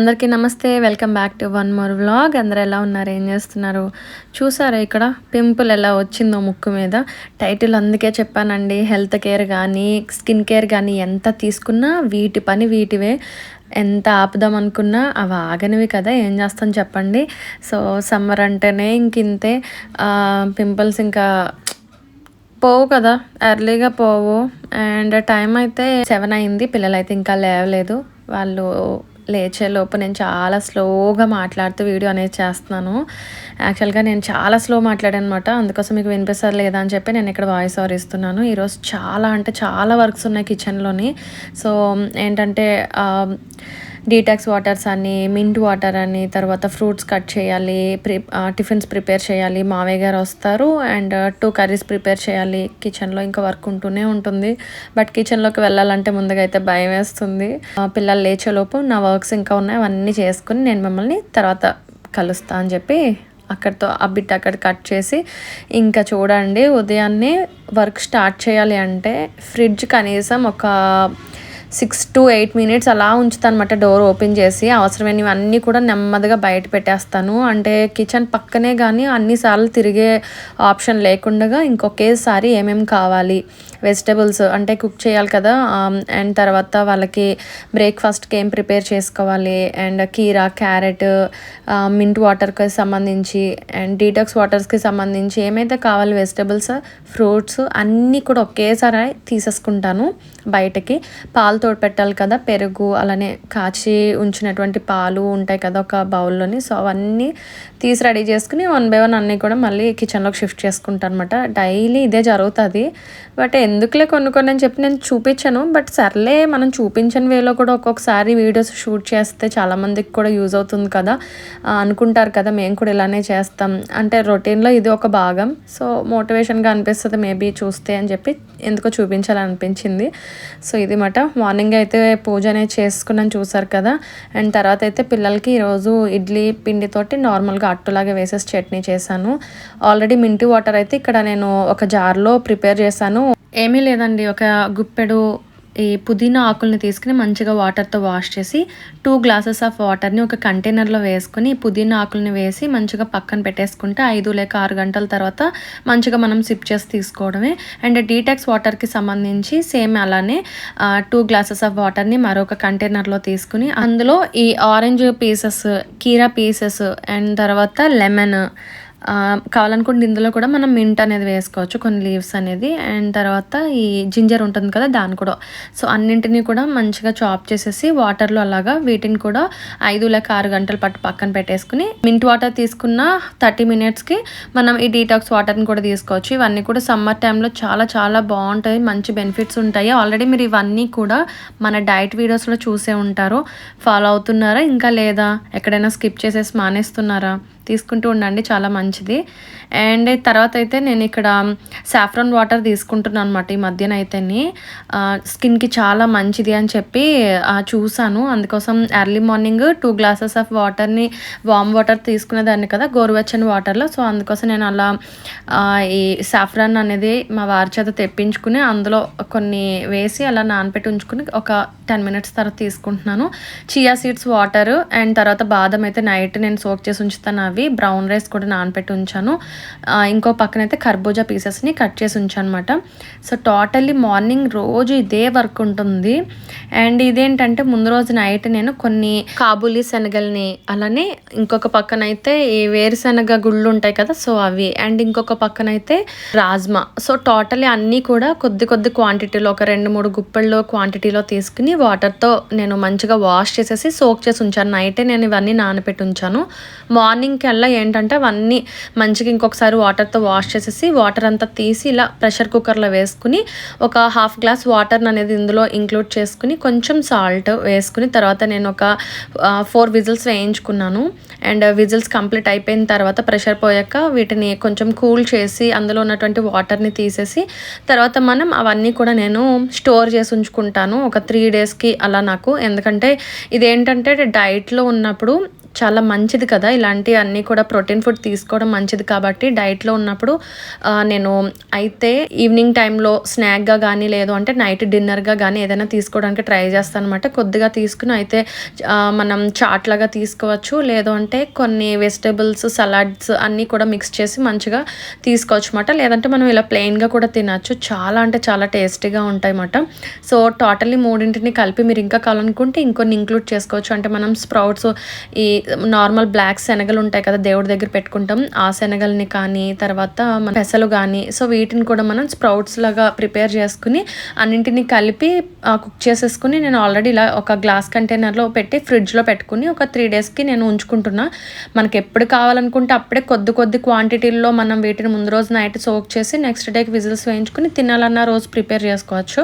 అందరికీ నమస్తే welcome back to one more vlog. అందరు ఎలా ఉన్నారు? ఏం చేస్తున్నారు? చూసారా ఇక్కడ? పింపుల్ ఎలా వచ్చిందో ముక్కు మీద. టైటిల్ అందుకే చెప్పానండి హెల్త్ కేర్ కానీ స్కిన్ కేర్ కానీ ఎంత తీసుకున్నా వీటి పని వీటివే. ఎంత ఆపుదాం అనుకున్నా అవి ఆగనివి కదా ఏం చేస్తాం చెప్పండి. సో సమ్మర్ అంటేనే ఇంకింతే పింపుల్స్ ఇంకా పోవు కదా ఎర్లీగా పోవు. అండ్ టైం అయితే సెవెన్ అయింది పిల్లలు అయితే ఇంకా లేవలేదు. వాళ్ళు లేచేలోపు నేను చాలా స్లోగా మాట్లాడుతూ వీడియో అనేది చేస్తున్నాను. యాక్చువల్గా నేను చాలా స్లో మాట్లాడాను అనమాట అందుకోసం మీకు వినిపిస్తారు లేదా అని చెప్పి నేను ఇక్కడ వాయిస్ ఓవర్ ఇస్తున్నాను. ఈరోజు చాలా అంటే చాలా వర్క్స్ ఉన్నాయి కిచెన్లోని. సో ఏంటంటే డీటాక్స్ వాటర్స్ అని మింట్ వాటర్ అని తర్వాత ఫ్రూట్స్ కట్ చేయాలి ప్రి టిఫిన్స్ ప్రిపేర్ చేయాలి. మావయ్య గారు వస్తారు అండ్ టూ కర్రీస్ ప్రిపేర్ చేయాలి. కిచెన్లో ఇంకా వర్క్ ఉంటూనే ఉంటుంది. బట్ కిచెన్లోకి వెళ్ళాలంటే ముందుగా అయితే భయం వేస్తుంది. పిల్లలు లేచేలోపు నా వర్క్స్ ఇంకా ఉన్నాయి అవన్నీ చేసుకుని నేను మిమ్మల్ని తర్వాత కలుస్తా అని చెప్పి అక్కడితో ఆ బిట్ అక్కడ కట్ చేసి ఇంకా చూడండి ఉదయాన్నే వర్క్ స్టార్ట్ చేయాలి అంటే ఫ్రిడ్జ్ కనీసం ఒక సిక్స్ టు ఎయిట్ మినిట్స్ అలా ఉంచుతాను అనమాట డోర్ ఓపెన్ చేసి. అవసరమైనవి అన్నీ కూడా నెమ్మదిగా బయట పెట్టేస్తాను. అంటే కిచెన్ పక్కనే కానీ అన్నిసార్లు తిరిగే ఆప్షన్ లేకుండా ఇంకొకేసారి ఏమేమి కావాలి? వెజిటబుల్స్ అంటే కుక్ చేయాలి కదా. అండ్ తర్వాత వాళ్ళకి బ్రేక్ఫాస్ట్కి ఏం ప్రిపేర్ చేసుకోవాలి? అండ్ కీరా క్యారెట్ మింట్ వాటర్కి సంబంధించి అండ్ డీటాక్స్ వాటర్స్కి సంబంధించి ఏమైతే కావాలి వెజిటబుల్స్ ఫ్రూట్స్ అన్నీ కూడా ఒకేసారి తీసేసుకుంటాను బయటకి. పాలు తోడు పెట్టాలి కదా పెరుగు అలానే కాచి ఉంచినటువంటి పాలు ఉంటాయి కదా ఒక బౌల్లోని. సో అవన్నీ తీసి రెడీ చేసుకుని వన్ బై వన్ అన్నీ కూడా మళ్ళీ కిచెన్లోకి షిఫ్ట్ చేసుకుంటాను అనమాట డైలీ ఇదే జరుగుతుంది. బట్ ఎందుకులే కొన్ని కొన్ని అని చెప్పి నేను చూపించాను. బట్ సర్లే మనం చూపించని వేలో కూడా ఒక్కొక్కసారి వీడియోస్ షూట్ చేస్తే చాలామందికి కూడా యూజ్ అవుతుంది కదా. అనుకుంటారు కదా మేము కూడా ఇలానే చేస్తాం. అంటే రొటీన్లో ఇది ఒక భాగం. సో మోటివేషన్గా అనిపిస్తుంది మేబీ చూస్తే అని చెప్పి ఎందుకో చూపించాలనిపించింది. సో ఇది మాట. మార్నింగ్ అయితే పూజ అనేది చేసుకున్నాను చూసారు కదా. అండ్ తర్వాత అయితే పిల్లలకి ఈరోజు ఇడ్లీ పిండితోటి నార్మల్గా అట్టులాగా వేసేసి చట్నీ చేశాను. ఆల్రెడీ మింటి వాటర్ అయితే ఇక్కడ నేను ఒక జార్లో ప్రిపేర్ చేశాను. ఏమీ లేదండి ఒక గుప్పెడు ఈ పుదీనా ఆకుల్ని తీసుకుని మంచిగా వాటర్తో వాష్ చేసి టూ గ్లాసెస్ ఆఫ్ వాటర్ని ఒక కంటైనర్లో వేసుకొని పుదీనా ఆకుల్ని వేసి మంచిగా పక్కన పెట్టేసుకుంటే ఐదు లేక ఆరు గంటల తర్వాత మంచిగా మనం సిప్ చేసి తీసుకోవడమే. అండ్ డీటాక్స్ వాటర్కి సంబంధించి సేమ్ అలానే టూ గ్లాసెస్ ఆఫ్ వాటర్ని మరొక కంటైనర్లో తీసుకుని అందులో ఈ ఆరెంజ్ పీసెస్ కీరా పీసెస్ అండ్ తర్వాత లెమన్ కావాలనుకుంటే ఇందులో కూడా మనం మింట్ అనేది వేసుకోవచ్చు కొన్ని లీవ్స్ అనేది. అండ్ తర్వాత ఈ జింజర్ ఉంటుంది కదా దాన్ని కూడా. సో అన్నింటినీ కూడా మంచిగా చాప్ చేసేసి వాటర్లో అలాగా వీటిని కూడా ఐదు లేక ఆరు గంటల పట్టు పక్కన పెట్టేసుకుని మింట్ వాటర్ తీసుకున్న థర్టీ మినిట్స్కి మనం ఈ డీటాక్స్ వాటర్ని కూడా తీసుకోవచ్చు. ఇవన్నీ కూడా సమ్మర్ టైంలో చాలా చాలా బాగుంటాయి మంచి బెనిఫిట్స్ ఉంటాయి. ఆల్రెడీ మీరు ఇవన్నీ కూడా మన డైట్ వీడియోస్లో చూసే ఉంటారు. ఫాలో అవుతున్నారా? ఇంకా లేదా? ఎక్కడైనా స్కిప్ చేసేసి మానేస్తున్నారా? తీసుకుంటూ ఉండండి చాలా మంచిది. అండ్ తర్వాత అయితే నేను ఇక్కడ సాఫ్రాన్ వాటర్ తీసుకుంటున్నాను అనమాట ఈ మధ్యన అయితేని. స్కిన్కి చాలా మంచిది అని చెప్పి చూసాను. అందుకోసం early morning two glasses of వాటర్ని వామ్ వాటర్ తీసుకునేదాన్ని కదా గోరువెచ్చని వాటర్లో. సో అందుకోసం నేను అలా ఈ సాఫ్రాన్ అనేది మా వారి చేత తెప్పించుకుని అందులో కొన్ని వేసి అలా నానపెట్టి ఉంచుకుని ఒక టెన్ మినిట్స్ తర్వాత తీసుకుంటున్నాను. చియా సీడ్స్ వాటర్ అండ్ తర్వాత బాదం అయితే నైట్ నేను సోక్ చేసి ఉంచుతాను అవి బ్రౌన్ రైస్ కూడా నానపెట్టి ఉంచాను. ఇంకో పక్కన అయితే కర్బూజా పీసెస్ని కట్ చేసి ఉంచాను అనమాట సో టోటల్లీ మార్నింగ్ రోజు ఇదే వర్క్ ఉంటుంది. అండ్ ఇదేంటంటే ముందు రోజు నైట్ నేను కొన్ని కాబూలీ శనగల్ని అలానే ఇంకొక పక్కన అయితే ఈ వేరుశనగ గుళ్ళు ఉంటాయి కదా సో అవి. అండ్ ఇంకొక పక్కన అయితే రాజ్మా. సో టోటలీ అన్నీ కూడా కొద్ది కొద్ది క్వాంటిటీలో ఒక రెండు మూడు గుప్పెళ్ళు క్వాంటిటీలో తీసుకుని వాటర్తో నేను మంచిగా వాష్ చేసేసి సోక్ చేసి ఉంచాను. నైటే నేను ఇవన్నీ నానపెట్టి ఉంచాను. మార్నింగ్ అలా ఏంటంటే అవన్నీ మంచిగా ఇంకొకసారి వాటర్తో వాష్ చేసేసి వాటర్ అంతా తీసి ఇలా ప్రెషర్ కుక్కర్లో వేసుకుని ఒక హాఫ్ గ్లాస్ వాటర్ అనేది ఇందులో ఇంక్లూడ్ చేసుకుని కొంచెం సాల్ట్ వేసుకుని తర్వాత నేను ఒక ఫోర్ విజిల్స్ వేయించుకున్నాను. అండ్ విజిల్స్ కంప్లీట్ అయిపోయిన తర్వాత ప్రెషర్ పోయాక వీటిని కొంచెం కూల్ చేసి అందులో ఉన్నటువంటి వాటర్ని తీసేసి తర్వాత మనం అవన్నీ కూడా నేను స్టోర్ చేసి ఉంచుకుంటాను. ఒక త్రీ డేస్కి అలా నాకు. ఎందుకంటే ఇదేంటంటే డైట్లో ఉన్నప్పుడు చాలా మంచిది కదా. ఇలాంటి అన్నీ కూడా ప్రోటీన్ ఫుడ్ తీసుకోవడం మంచిది కాబట్టి డైట్లో ఉన్నప్పుడు నేను అయితే ఈవినింగ్ టైంలో స్నాక్గా కానీ లేదు అంటే నైట్ డిన్నర్గా కానీ ఏదైనా తీసుకోవడానికి ట్రై చేస్తాను అనమాట కొద్దిగా తీసుకుని అయితే మనం చాట్ లాగా తీసుకోవచ్చు. లేదు అంటే కొన్ని వెజిటేబుల్స్ సలాడ్స్ అన్నీ కూడా మిక్స్ చేసి మంచిగా తీసుకోవచ్చు అనమాట లేదంటే మనం ఇలా ప్లెయిన్గా కూడా తినచ్చు. చాలా అంటే చాలా టేస్టీగా ఉంటాయి అన్నమాట సో టోటల్లీ మూడింటిని కలిపి మీరు ఇంకా కావాలనుకుంటే ఇంకొన్ని ఇంక్లూడ్ చేసుకోవచ్చు. అంటే మనం స్ప్రౌట్స్ ఈ నార్మల్ బ్లాక్ శనగలు ఉంటాయి కదా దేవుడి దగ్గర పెట్టుకుంటాం. ఆ శనగల్ని కానీ తర్వాత మన పెసలు కానీ సో వీటిని కూడా మనం స్ప్రౌట్స్ లాగా ప్రిపేర్ చేసుకుని అన్నింటినీ కలిపి కుక్ చేసేసుకుని నేను ఆల్రెడీ ఇలా ఒక గ్లాస్ కంటైనర్లో పెట్టి ఫ్రిడ్జ్లో పెట్టుకుని ఒక త్రీ డేస్కి నేను ఉంచుకుంటున్నా. మనకి ఎప్పుడు కావాలనుకుంటే అప్పుడే కొద్ది కొద్ది క్వాంటిటీల్లో మనం వీటిని ముందు రోజు నైట్ సోక్ చేసి నెక్స్ట్ డేకి విజిల్స్ వేయించుకుని తినాలన్న రోజు ప్రిపేర్ చేసుకోవచ్చు.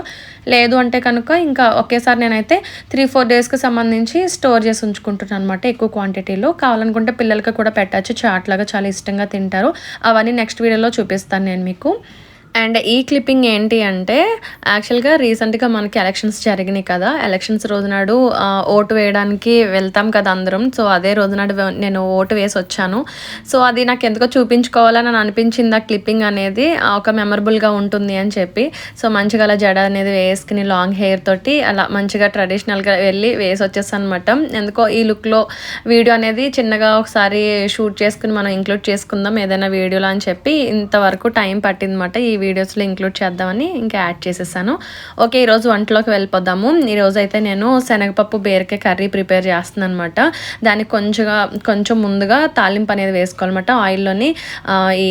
లేదు అంటే కనుక ఇంకా ఒకేసారి నేనైతే త్రీ ఫోర్ డేస్కి సంబంధించి స్టోర్ చేసి ఉంచుకుంటున్నాను అనమాట ఎక్కువ క్వాంటిటీలో కావాలనుకుంటే పిల్లలకి కూడా పెట్టచ్చు. చాట్లాగా చాలా ఇష్టంగా తింటారు. అవన్నీ నెక్స్ట్ వీడియోలో చూపిస్తాను నేను మీకు. అండ్ ఈ క్లిప్పింగ్ ఏంటి అంటే యాక్చువల్గా రీసెంట్గా మనకి ఎలక్షన్స్ జరిగినాయి కదా. ఎలక్షన్స్ రోజునాడు ఓటు వేయడానికి వెళ్తాం కదా అందరం. సో అదే రోజునాడు నేను ఓటు వేసి వచ్చాను. సో అది నాకు ఎందుకో చూపించుకోవాలని అనిపించింది ఆ క్లిప్పింగ్ అనేది. ఒక మెమరబుల్గా ఉంటుంది అని చెప్పి. సో మంచిగా అలా జడ అనేది వేసుకుని లాంగ్ హెయిర్ తోటి అలా మంచిగా ట్రెడిషనల్గా వెళ్ళి వేసి వచ్చేస్తాను అనమాట ఎందుకో ఈ లుక్లో వీడియో అనేది చిన్నగా ఒకసారి షూట్ చేసుకుని మనం ఇంక్లూడ్ చేసుకుందాం ఏదైనా వీడియోలో అని చెప్పి ఇంతవరకు టైం పట్టిందన్నమాట ఈ వీడియోస్లో ఇంక్లూడ్ చేద్దామని ఇంకా యాడ్ చేసేసాను. ఓకే ఈరోజు వంటలోకి వెళ్ళిపోదాము. ఈరోజు అయితే నేను శనగపప్పు బీరకాయ కర్రీ ప్రిపేర్ చేస్తున్నాను అనమాట దానికి కొంచెంగా కొంచెం ముందుగా తాలింపు అనేది వేసుకోవాలన్నమాట. ఆయిల్లోని ఈ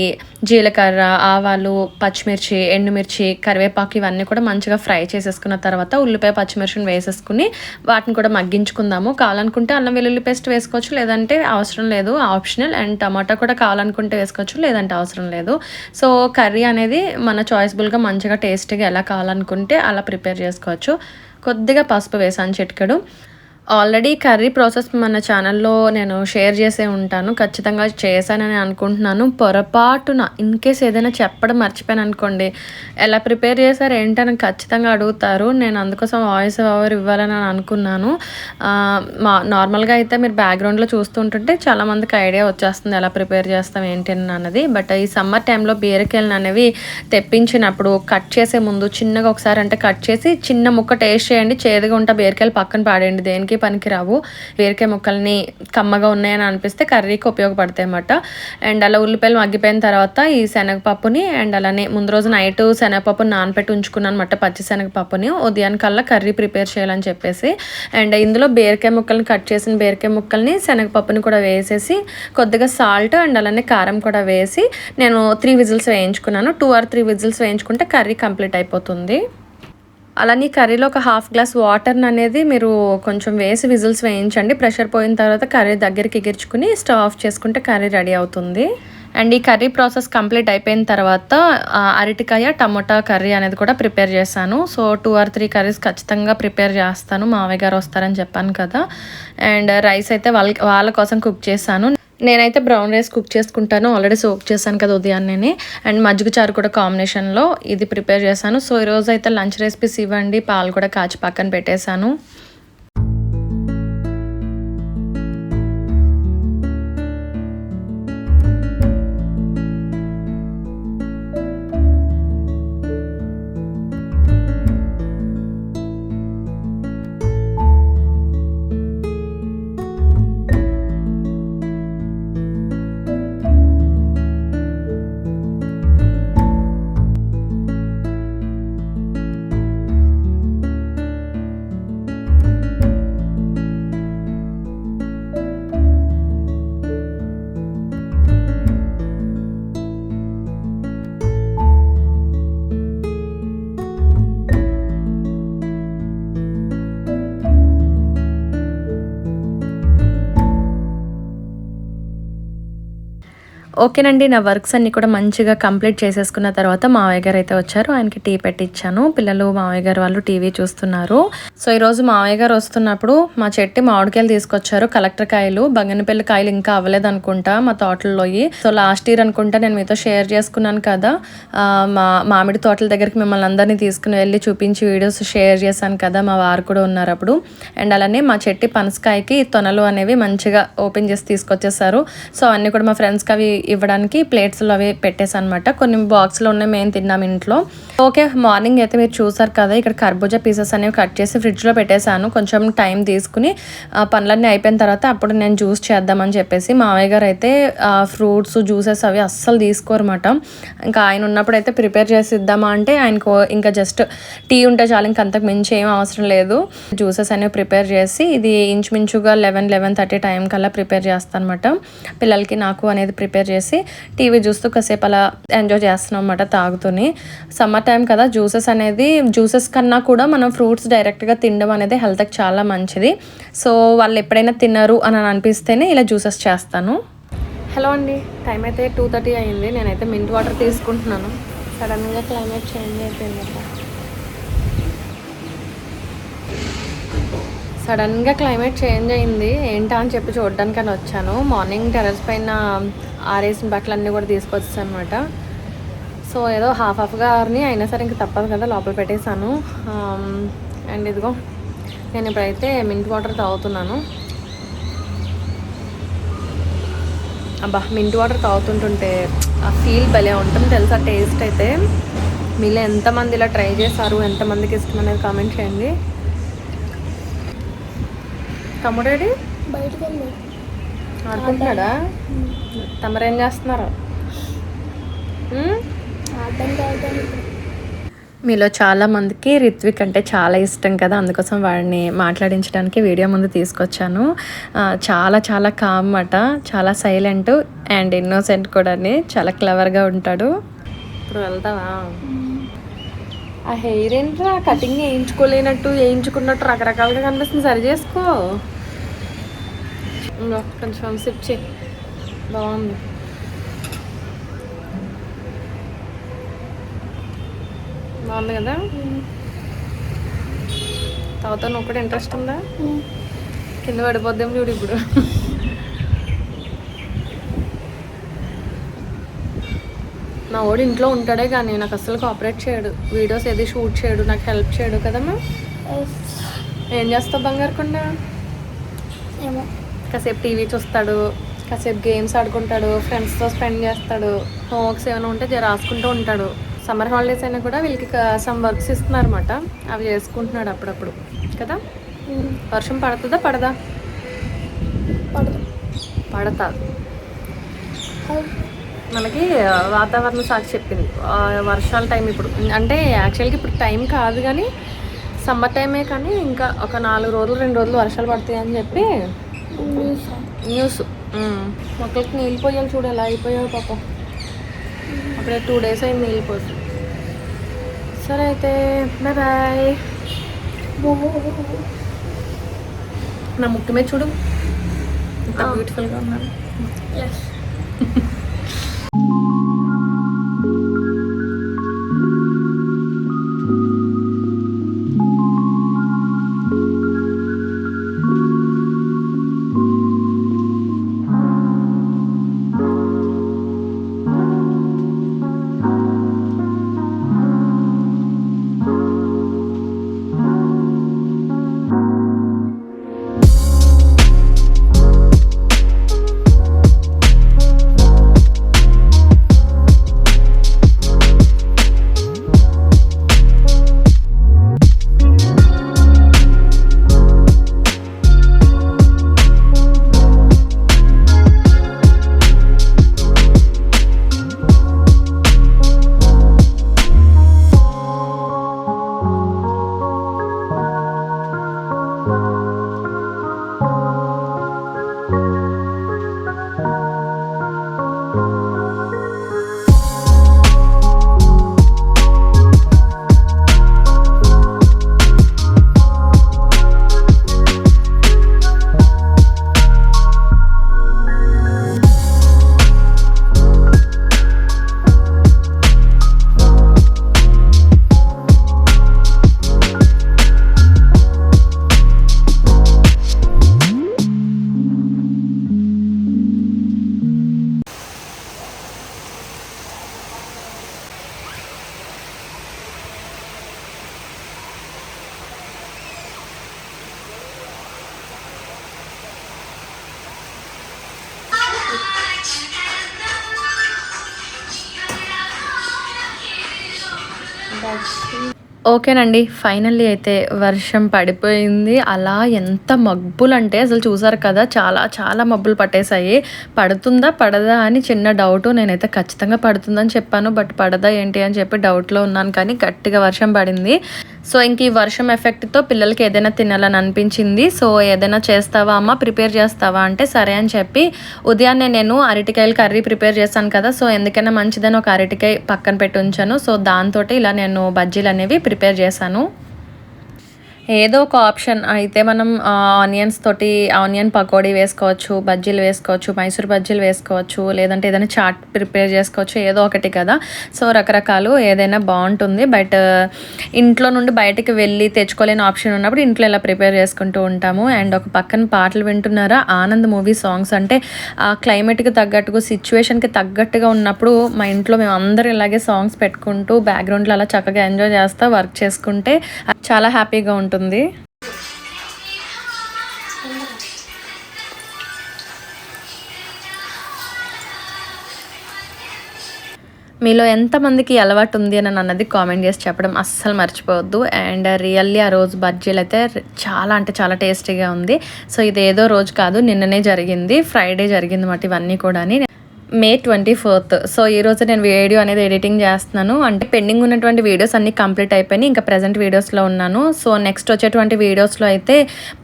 జీలకర్ర ఆవాలు పచ్చిమిర్చి ఎండుమిర్చి కరివేపాకు ఇవన్నీ కూడా మంచిగా ఫ్రై చేసేసుకున్న తర్వాత ఉల్లిపాయ పచ్చిమిర్చిని వేసేసుకుని వాటిని కూడా మగ్గించుకుందాము. కావాలనుకుంటే అల్లం వెల్లుల్లి పేస్ట్ వేసుకోవచ్చు లేదంటే అవసరం లేదు. ఆప్షనల్. అండ్ టమాటా కూడా కావాలనుకుంటే వేసుకోవచ్చు లేదంటే అవసరం లేదు. సో కర్రీ అనేది మన చాయిస్బుల్గా మంచిగా టేస్ట్గా ఎలా కావాలనుకుంటే అలా ప్రిపేర్ చేసుకోవచ్చు. కొద్దిగా పసుపు వేసాను చిటికెడు. ఆల్రెడీ కర్రీ ప్రాసెస్ మన ఛానల్లో నేను షేర్ చేసే ఉంటాను. ఖచ్చితంగా చేశానని అనుకుంటున్నాను. పొరపాటున ఇన్ కేస్ ఏదైనా చెప్పడం మర్చిపోయాను అనుకోండి. ఎలా ప్రిపేర్ చేశారు ఏంటని ఖచ్చితంగా అడుగుతారు. నేను అందుకోసం వాయిస్ ఓవర్ ఇవ్వాలని అనుకున్నాను. మా నార్మల్గా అయితే మీరు బ్యాక్గ్రౌండ్లో చూస్తుంటుంటే చాలామందికి ఐడియా వచ్చేస్తుంది ఎలా ప్రిపేర్ చేస్తాం ఏంటి అన్నది. బట్ ఈ సమ్మర్ టైంలో బీరకాయలు అనేవి తెప్పించినప్పుడు కట్ చేసే ముందు చిన్నగా ఒకసారి అంటే కట్ చేసి చిన్న ముక్క టేస్ట్ చేయండి. చేదుగా ఉంటే బీరకాయలు పక్కన పాడేయండి. దేనికి దేనికి పనికిరావు. బీరకాయ ముక్కల్ని కమ్మగా ఉన్నాయని అనిపిస్తే కర్రీకి ఉపయోగపడతాయి అన్నమాట. అండ్ అలా ఉల్లిపాయలు మగ్గిపోయిన తర్వాత ఈ శనగపప్పుని అండ్ అలానే ముందు రోజు నైట్ శనగపప్పుని నానపెట్టి ఉంచుకున్నాను అనమాట పచ్చి శనగపప్పుని. ఉదయానికల్లా కర్రీ ప్రిపేర్ చేయాలని చెప్పేసి. అండ్ ఇందులో బీరకాయ ముక్కల్ని కట్ చేసిన బీరకాయ ముక్కల్ని శనగపప్పుని కూడా వేసేసి కొద్దిగా సాల్ట్ అండ్ అలానే కారం కూడా వేసి నేను త్రీ విజిల్స్ వేయించుకున్నాను. టూ ఆర్ త్రీ విజిల్స్ వేయించుకుంటే కర్రీ కంప్లీట్ అయిపోతుంది. అలానే కర్రీలో ఒక హాఫ్ గ్లాస్ వాటర్ని అనేది మీరు కొంచెం వేసి విజిల్స్ వేయించండి. ప్రెషర్ పోయిన తర్వాత కర్రీ దగ్గరికి ఎగిర్చుకుని స్టవ్ ఆఫ్ చేసుకుంటే కర్రీ రెడీ అవుతుంది. అండ్ ఈ కర్రీ ప్రాసెస్ కంప్లీట్ అయిపోయిన తర్వాత అరటికాయ టమోటా కర్రీ అనేది కూడా ప్రిపేర్ చేశాను. So two or three curries ఖచ్చితంగా ప్రిపేర్ చేస్తాను. మావయ్య గారు వస్తారని చెప్పాను కదా. అండ్ రైస్ అయితే వాళ్ళ వాళ్ళ కోసం కుక్ చేశాను. నేనైతే బ్రౌన్ రైస్ కుక్ చేసుకుంటాను. ఆల్రెడీ సోక్ చేశాను కదా ఉదయాన్నే అండ్ మజ్జిగ చారు కూడా కాంబినేషన్లో ఇది ప్రిపేర్ చేశాను. సో ఈరోజు అయితే లంచ్ రెసిపీస్ ఇవ్వండి. పాలు కూడా కాచి పక్కన పెట్టేశాను. ఓకేనండి నా వర్క్స్ అన్ని కూడా మంచిగా కంప్లీట్ చేసేసుకున్న తర్వాత మావయ్య గారు అయితే వచ్చారు. ఆయనకి టీ పెట్టించాను పిల్లలు మావయ్య గారు వాళ్ళు టీవీ చూస్తున్నారు. సో ఈరోజు మావయ్య గారు వస్తున్నప్పుడు మా చెట్టి మామిడికాయలు తీసుకొచ్చారు. కలెక్టర్ కాయలు బంగనపల్లి కాయలు ఇంకా అవ్వలేదు అనుకుంటా మా తోటల్లోయి సో లాస్ట్ ఇయర్ అనుకుంటా నేను మీతో షేర్ చేసుకున్నాను కదా. మా మామిడి తోటల దగ్గరికి మిమ్మల్ని అందరినీ తీసుకుని వెళ్ళి చూపించి వీడియోస్ షేర్ చేశాను కదా మా వారు కూడా ఉన్నారు అప్పుడు. అండ్ అలానే మా చెట్టి పనసకాయకి తొనలు అనేవి మంచిగా ఓపెన్ చేసి తీసుకొచ్చేసారు సో అన్నీ కూడా మా ఫ్రెండ్స్కి అవి ఇవ్వడానికి ప్లేట్స్లో అవి పెట్టేసి అనమాట కొన్ని బాక్స్లో ఉన్నాయి మేము తిన్నాం ఇంట్లో. ఓకే మార్నింగ్ అయితే మీరు చూసారు కదా ఇక్కడ కర్బూజా పీసెస్ అనేవి కట్ చేసి ఫ్రిడ్జ్లో పెట్టేశాను. కొంచెం టైం తీసుకుని ఆ పనులన్నీ అయిపోయిన తర్వాత అప్పుడు నేను జ్యూస్ చేద్దామని చెప్పేసి మామయ్య గారు అయితే ఫ్రూట్స్ జ్యూసెస్ అవి అస్సలు తీసుకోరమాట ఇంకా ఆయన ఉన్నప్పుడు అయితే ప్రిపేర్ చేసి ఇద్దామా అంటే ఆయనకు ఇంకా జస్ట్ టీ ఉంటే చాలు ఇంకా అంతకు మించి ఏం అవసరం లేదు. జ్యూసెస్ అనేవి ప్రిపేర్ చేసి ఇది ఇంచుమించుగా లెవెన్ లెవెన్ థర్టీ టైం కల్లా ప్రిపేర్ చేస్తాను అనమాట పిల్లలకి నాకు అనేది ప్రిపేర్ చేసి టీవీ చూస్తూ కాసేపు అలా ఎంజాయ్ చేస్తున్నాం అనమాట తాగుతూనే. సమ్మర్ టైం కదా జ్యూసెస్ అనేది జ్యూసెస్ కన్నా కూడా మనం ఫ్రూట్స్ డైరెక్ట్గా తినడం అనేది హెల్త్కి చాలా మంచిది. సో వాళ్ళు ఎప్పుడైనా తిన్నారు అని అనిపిస్తేనే ఇలా జ్యూసెస్ చేస్తాను. హలో అండి టైం అయితే టూ థర్టీ అయింది. నేనైతే మింట్ వాటర్ తీసుకుంటున్నాను. సడన్గా క్లైమేట్ చేంజ్ అయిపోయింది సడన్గా క్లైమేట్ చేంజ్ అయింది. ఏంటా అని చెప్పి చూడడానికి అని వచ్చాను. మార్నింగ్ టెర్రస్ పైన ఆరేసిన బట్టలన్నీ కూడా తీసుకొచ్చాను అనమాట సో ఏదో హాఫ్ హాఫ్గా ఆరిని అయినా సరే ఇంకా తప్పదు కదా లోపల పెట్టేశాను. అండ్ ఇదిగో నేను ఇప్పుడైతే మింట్ వాటర్ తాగుతున్నాను. అబ్బా మింట్ వాటర్ తాగుతుంటుంటే ఆ ఫీల్ భలే ఉంటుంది తెలుసా టేస్ట్ అయితే. మీలో ఎంతమంది ఇలా ట్రై చేశారు ఎంతమందికి ఇష్టం అనేది కామెంట్ చేయండి. తమ్ముడేడి బయటకు వెళ్ళి. ఆడుకుంటున్నాడా? తమరేం చేస్తున్నారు? మీలో చాలా మందికి రిత్విక్ అంటే చాలా ఇష్టం కదా అందుకోసం వాడిని మాట్లాడించడానికి వీడియో ముందు తీసుకొచ్చాను. చాలా చాలా కామ్ అట చాలా సైలెంట్ అండ్ ఇన్నోసెంట్ కూడా చాలా క్లవర్గా ఉంటాడు. ఇప్పుడు వెళ్తావా ఆ హెయిర్ ఏంట్రా? కటింగ్ వేయించుకోలేనట్టు వేయించుకున్నట్టు రకరకాలుగా కనిపిస్తుంది. సరి చేసుకో. కొంచెం సిప్ చేయి బాగుంది బాగుంది కదా తర్వాత నువ్వు కూడా ఇంట్రెస్ట్ ఉందా కింద పడిపోద్దాం చూడు ఇప్పుడు నా వాడు ఇంట్లో ఉంటాడే కానీ నాకు అస్సలు కోఆపరేట్ చేయడు వీడియోస్ ఏది షూట్ చేయడు నాకు హెల్ప్ చేయడు కదమ్మా ఏం చేస్తావు బంగారు కొండ ఏమో కాసేపు టీవీ చూస్తాడు కాసేపు గేమ్స్ ఆడుకుంటాడు ఫ్రెండ్స్తో స్పెండ్ చేస్తాడు హోంవర్క్స్ ఏమైనా ఉంటే జర రాసుకుంటూ ఉంటాడు. సమ్మర్ హాలిడేస్ అయినా కూడా వీళ్ళకి సమ్ వర్క్స్ ఇస్తున్నారు అనమాట అవి చేసుకుంటున్నాడు అప్పుడప్పుడు. కదా? వర్షం పడుతుందా? పడదా? పడతా. మనకి వాతావరణ శాఖ చెప్పింది. వర్షాల టైం ఇప్పుడు. అంటే యాక్చువల్గా ఇప్పుడు టైం కాదు కానీ సమ్మర్ టైమే కానీ ఇంకా ఒక నాలుగు రోజులు రెండు రోజులు వర్షాలు పడతాయి అని చెప్పి న్యూస్. మొక్కలకి నీళ్ళు పోయాలి చూడు ఎలా అయిపోయావు పాప. అప్పుడే టూ డేస్ అయింది నీళ్ళు పోసి. సరే అయితే బాయ్ బాయ్ నా ముక్కు మీద చూడు. ఆ. బ్యూటిఫుల్గా ఉన్నాను ఎస్ ఓకేనండి. ఫైనల్లీ అయితే వర్షం పడిపోయింది. అలా ఎంత మబ్బులు అంటే అసలు చూసారు కదా చాలా చాలా మబ్బులు పట్టేశాయి. పడుతుందా పడదా అని చిన్న డౌట్. నేనైతే ఖచ్చితంగా పడుతుందని చెప్పాను. బట్ పడదా ఏంటి అని చెప్పి డౌట్లో ఉన్నాను కానీ గట్టిగా వర్షం పడింది. సో ఇంక ఈ వర్షం ఎఫెక్ట్తో పిల్లలకి ఏదైనా తినాలని అనిపించింది. సో ఏదైనా చేస్తావా అమ్మ? ప్రిపేర్ చేస్తావా అంటే సరే అని చెప్పి ఉదయాన్నే నేను అరటికాయలు కర్రీ ప్రిపేర్ చేశాను కదా. సో ఎందుకైనా మంచిదని ఒక అరటికాయ పక్కన పెట్టి ఉంచాను. సో దాంతో ఇలా నేను బజ్జీలు అనేవి ప్రిపేర్ చేశాను. ఏదో ఒక ఆప్షన్. అయితే మనం ఆనియన్స్ తోటి ఆనియన్ పకోడీ వేసుకోవచ్చు బజ్జీలు వేసుకోవచ్చు మైసూర్ బజ్జీలు వేసుకోవచ్చు లేదంటే ఏదైనా చాట్ ప్రిపేర్ చేసుకోవచ్చు ఏదో ఒకటి కదా. సో రకరకాలు ఏదైనా బాగుంటుంది. బట్ ఇంట్లో నుండి బయటకు వెళ్ళి తెచ్చుకోలేని ఆప్షన్ ఉన్నప్పుడు ఇంట్లో ఇలా ప్రిపేర్ చేసుకుంటూ ఉంటాము. అండ్ ఒక పక్కన పాటలు వింటున్నారా? Anand movie songs. అంటే ఆ క్లైమేట్కి తగ్గట్టుగా సిచ్యువేషన్కి తగ్గట్టుగా ఉన్నప్పుడు మా ఇంట్లో మేము అందరూ ఇలాగే సాంగ్స్ పెట్టుకుంటూ బ్యాక్గ్రౌండ్లో అలా చక్కగా ఎంజాయ్ చేస్తూ వర్క్ చేసుకుంటే చాలా హ్యాపీగా ఉంటుంది. మీలో ఎంతమందికి అలవాటు ఉంది అని అన్నది కామెంట్ చేసి చెప్పడం అస్సలు మర్చిపోవద్దు. అండ్ రియల్లీ ఆ రోజు బజ్జీలు అయితే చాలా అంటే చాలా టేస్టీగా ఉంది. సో ఇది ఏదో రోజు కాదు నిన్ననే జరిగింది. ఫ్రైడే జరిగింది మాట ఇవన్నీ కూడా మే ట్వంటీ ఫోర్త్. సో ఈ రోజు నేను వీడియో అనేది ఎడిటింగ్ చేస్తున్నాను. అంటే పెండింగ్ ఉన్నటువంటి వీడియోస్ అన్ని కంప్లీట్ అయిపోయినాయి. ఇంకా ప్రజెంట్ వీడియోస్లో ఉన్నాను. సో నెక్స్ట్ వచ్చేటువంటి వీడియోస్లో అయితే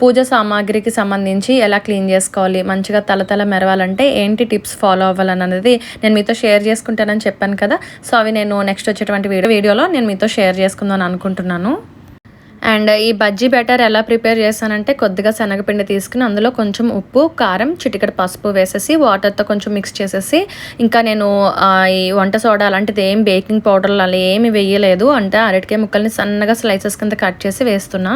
పూజ సామాగ్రికి సంబంధించి ఎలా క్లీన్ చేసుకోవాలి మంచిగా తలతల మెరవాలంటే ఏంటి టిప్స్ ఫాలో అవ్వాలని అనేది నేను మీతో షేర్ చేసుకుంటానని చెప్పాను కదా. సో అవి నేను నెక్స్ట్ వచ్చేటువంటి వీడియో వీడియోలో నేను మీతో షేర్ చేసుకుందాం అనుకుంటున్నాను. అండ్ ఈ బజ్జీ బ్యాటర్ ఎలా ప్రిపేర్ చేశానంటే కొద్దిగా శనగపిండి తీసుకుని అందులో కొంచెం ఉప్పు కారం చిటికడ పసుపు వేసేసి వాటర్తో కొంచెం మిక్స్ చేసేసి ఇంకా నేను ఈ వంట సోడా అలాంటిది ఏం బేకింగ్ పౌడర్లు అలా ఏమి వేయలేదు. అంటే అరటికాయ ముక్కల్ని సన్నగా స్లైసెస్ కింద కట్ చేసి వేస్తున్నా.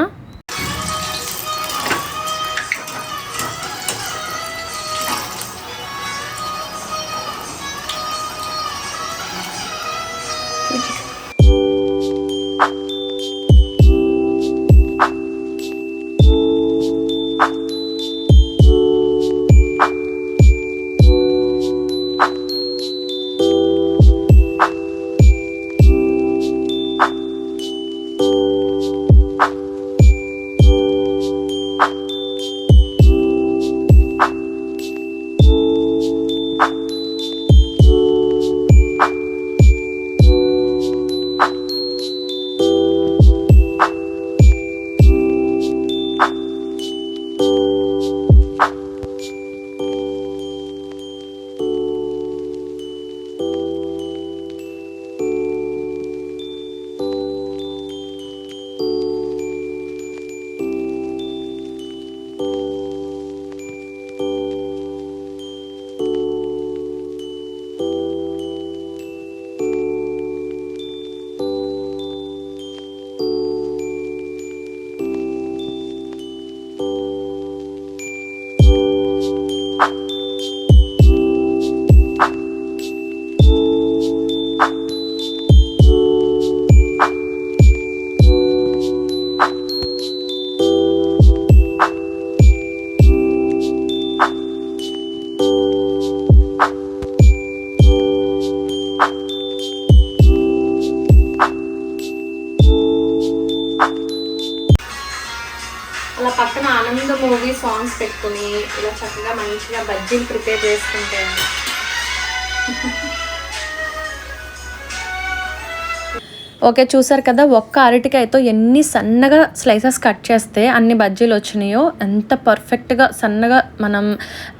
ఓకే చూసారు కదా ఒక్క అరటికాయతో ఎన్ని సన్నగా స్లైసెస్ కట్ చేస్తే అన్ని బజ్జీలు వచ్చినాయో ఎంత పర్ఫెక్ట్గా సన్నగా మనం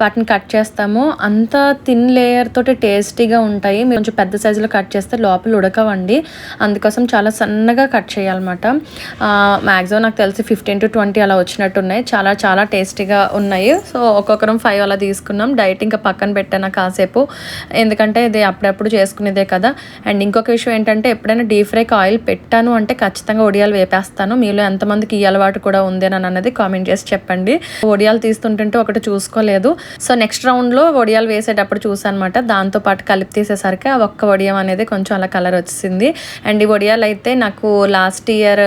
వాటిని కట్ చేస్తామో అంత థిన్ లేయర్ తోటి టేస్టీగా ఉంటాయి. మీరు కొంచెం పెద్ద సైజులో కట్ చేస్తే లోపల ఉడకవండి. అందుకోసం చాలా సన్నగా కట్ చేయాలన్నమాట. మ్యాక్సిమం నాకు తెలిసి ఫిఫ్టీన్ టు ట్వంటీ అలా వచ్చినట్టు ఉన్నాయి చాలా చాలా టేస్టీగా ఉన్నాయి. సో ఒక్కొక్కరం ఫైవ్ అలా తీసుకున్నాం. డైట్ ఇంకా పక్కన పెట్టాను కాసేపు. ఎందుకంటే ఇది అప్పుడప్పుడు చేసుకునేదే కదా. అండ్ ఇంకొక విషయం ఏంటంటే ఎప్పుడైనా డీప్ ఫ్రై ఆయిల్ పెట్టాను. అంటే ఖచ్చితంగా ఒడియాలు వేపేస్తాను. మీలో ఎంతమందికి ఈ అలవాటు కూడా ఉందేనని అన్నది కామెంట్ చేసి చెప్పండి. ఒడియాలు తీస్తుంటుంటే ఒకటి చూసుకోలేదు. సో నెక్స్ట్ రౌండ్లో ఒడియాలు వేసేటప్పుడు చూసానమాట దాంతో పాటు కలిపి తీసేసరికి ఆ ఒక్క ఒడియం అనేది కొంచెం అలా కలర్ వచ్చింది అండ్ ఈ వడియాలు అయితే నాకు లాస్ట్ ఇయర్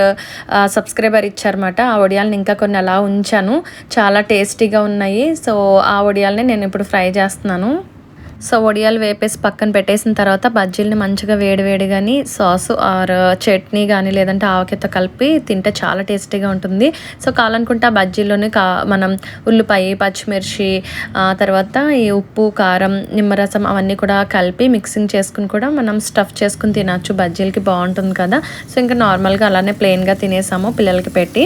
సబ్స్క్రైబర్ ఇచ్చారన్నమాట. ఆ ఒడియాలను ఇంకా కొన్ని అలా ఉంచాను. చాలా టేస్టీగా ఉన్నాయి. సో ఆ వడియాలని నేను ఇప్పుడు ఫ్రై చేస్తున్నాను. సో వడియాలు వేపేసి పక్కన పెట్టేసిన తర్వాత బజ్జీలని మంచిగా వేడివేడిగాని సాసు ఆర్ చట్నీ కానీ లేదంటే ఆవకాయతో కలిపి తింటే చాలా టేస్టీగా ఉంటుంది. సో కావాలనుకుంటే ఆ బజ్జీల్లోనే కా మనం ఉల్లిపాయ పచ్చిమిర్చి ఆ తర్వాత ఈ ఉప్పు కారం నిమ్మరసం అవన్నీ కూడా కలిపి మిక్సింగ్ చేసుకుని కూడా మనం స్టఫ్ చేసుకుని తినచ్చు. బజ్జీలకి బాగుంటుంది కదా. సో ఇంకా నార్మల్గా అలానే ప్లెయిన్గా తినేసాము పిల్లలకి పెట్టి.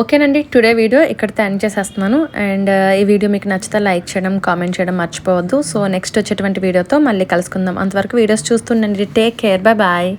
ఓకేనండి టుడే వీడియో ఇక్కడితో ఎండ్ చేసేస్తున్నాను. అండ్ ఈ వీడియో మీకు నచ్చితే లైక్ చేయడం కామెంట్ చేయడం మర్చిపోవద్దు. సో నెక్స్ట్ వచ్చేటువంటి వీడియోతో మళ్ళీ కలుసుకుందాం. అంతవరకు videos చూస్తుండండి. Take care. Bye bye.